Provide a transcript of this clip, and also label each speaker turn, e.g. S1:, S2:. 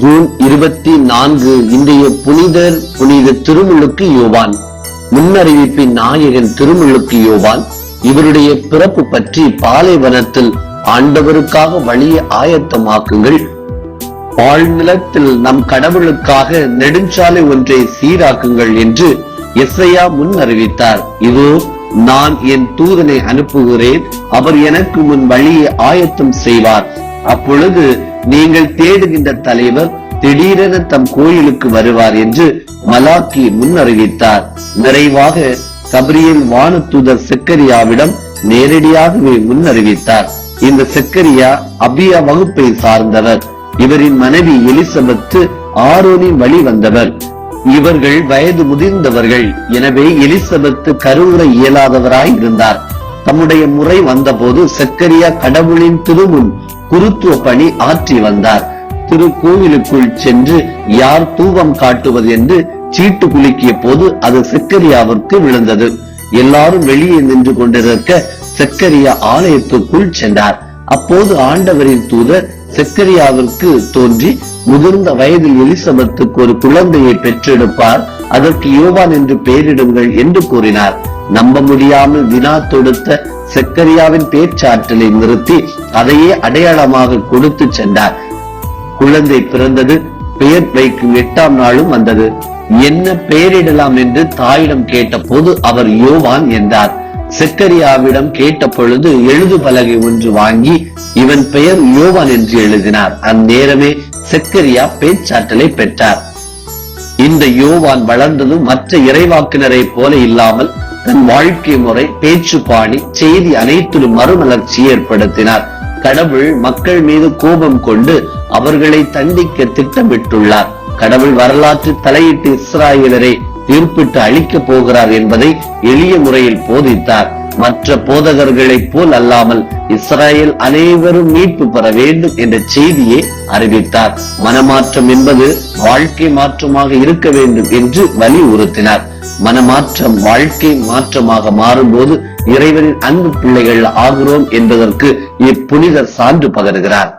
S1: June இருபத்தி நான்கு இன்றைய புனிதர் புனித திருமுழுக்கு யோவான். முன்னறிவிப்பின் நாயகன் திருமுழுக்கு யோவான். இவருடைய பிறப்பு பற்றி பாலைவனத்தில் ஆண்டவருக்காக வழியை ஆயத்தமாக்குங்கள். பாழ்நிலத்தில் நம் கடவுளுக்காக நெடுஞ்சாலை ஒன்றை சீராக்குங்கள் என்று எஸ்ஐயா முன் அறிவித்தார் இதோ நான் என் தூதனை அனுப்புகிறேன். அவர் எனக்கு முன் வழியை ஆயத்தம் செய்வார். அப்பொழுது நீங்கள் தேடுகின்ற தலைவர் திடீரென தம் கோயிலுக்கு வருவார் என்று மலாக்கி முன்னறிவித்தார் நிறைவாக கபிரியல் வானத்துதர் செக்கரியாவிடம் நேரடியாகவே முன்னறிவித்தார் இந்த செக்கரியா அபியா வகுப்பை சார்ந்தவர். இவரின் மனைவி எலிசபெத் ஆரோனின் வழி வந்தவர். இவர்கள் வயது முதிர்ந்தவர்கள். எனவே எலிசபெத் கருவுற இயலாதவராய் இருந்தார் தம்முடைய முறை வந்தபோது செக்கரியா கடவுளின் திருமுன் குருத்துவ பணி ஆற்றி வந்தார். திருக்கோவிலுக்குள் சென்று யார் தூவம் காட்டுவது என்று சீட்டு குலுக்கிய போது அது செக்கரியாவிற்கு விழுந்தது. எல்லாரும் வெளியே நின்று கொண்டிருக்க செக்கரியா ஆலயத்துக்குள் சென்றார். அப்போது ஆண்டவரின் தூதர் செக்கரியாவிற்கு தோன்றி முதிர்ந்த வயதில் எலிசபெத்துக்கு ஒரு குழந்தையை பெற்றெடுப்பார். அதற்கு யோவான் என்று பெயரிடுங்கள் என்று கூறினார். நம்ப முடியாமல் வினா தொடுத்த செக்கரியாவின் பேச்சாற்றலை நிறுத்தி அதையே அடையாளமாக கொடுத்து சென்றார். குழந்தை பிறந்தது பெயர் வைக்கும் எட்டாம் நாளும் வந்தது. என்ன பெயரிடலாம் என்று தாயிடம் கேட்டபோது அவர் யோவான் என்றார். செக்கரியாவிடம் கேட்ட பொழுது எழுது பலகை ஒன்று வாங்கி இவன் பெயர் யோவான் என்று எழுதினார். அந்நேரமே செக்கரியா பேச்சாற்றலை பெற்றார். இந்த யோவான் வளர்ந்ததும் மற்ற இறைவாக்கினரை போல இல்லாமல் தன் வாழ்க்கை முறை பேச்சு பாணி செய்தி அனைத்திலும் மறுமலர்ச்சி ஏற்படுத்தினார். கடவுள் மக்கள் மீது கோபம் கொண்டு அவர்களை தண்டிக்க திட்டமிட்டுள்ளார். கடவுள் வரலாற்று தலையிட்டு இஸ்ராயலரை தீர்ப்பிட்டு அழிக்கப் போகிறார் என்பதை எளிய முறையில் போதித்தார். மற்ற போதகர்களைப் போல் அல்லாமல் இஸ்ராயல் அனைவரும் மீட்பு பெற வேண்டும் என்ற செய்தியை அறிவித்தார். மனமாற்றம் என்பது வாழ்க்கை மாற்றமாக இருக்க வேண்டும் என்று வலியுறுத்தினார். மனமாற்றம் வாழ்க்கை மாற்றமாக மாறும்போது இறைவனின் அன்பு பிள்ளைகள் ஆகிறோம் என்பதற்கு இப்புனிதர் சான்று பகருகிறார்.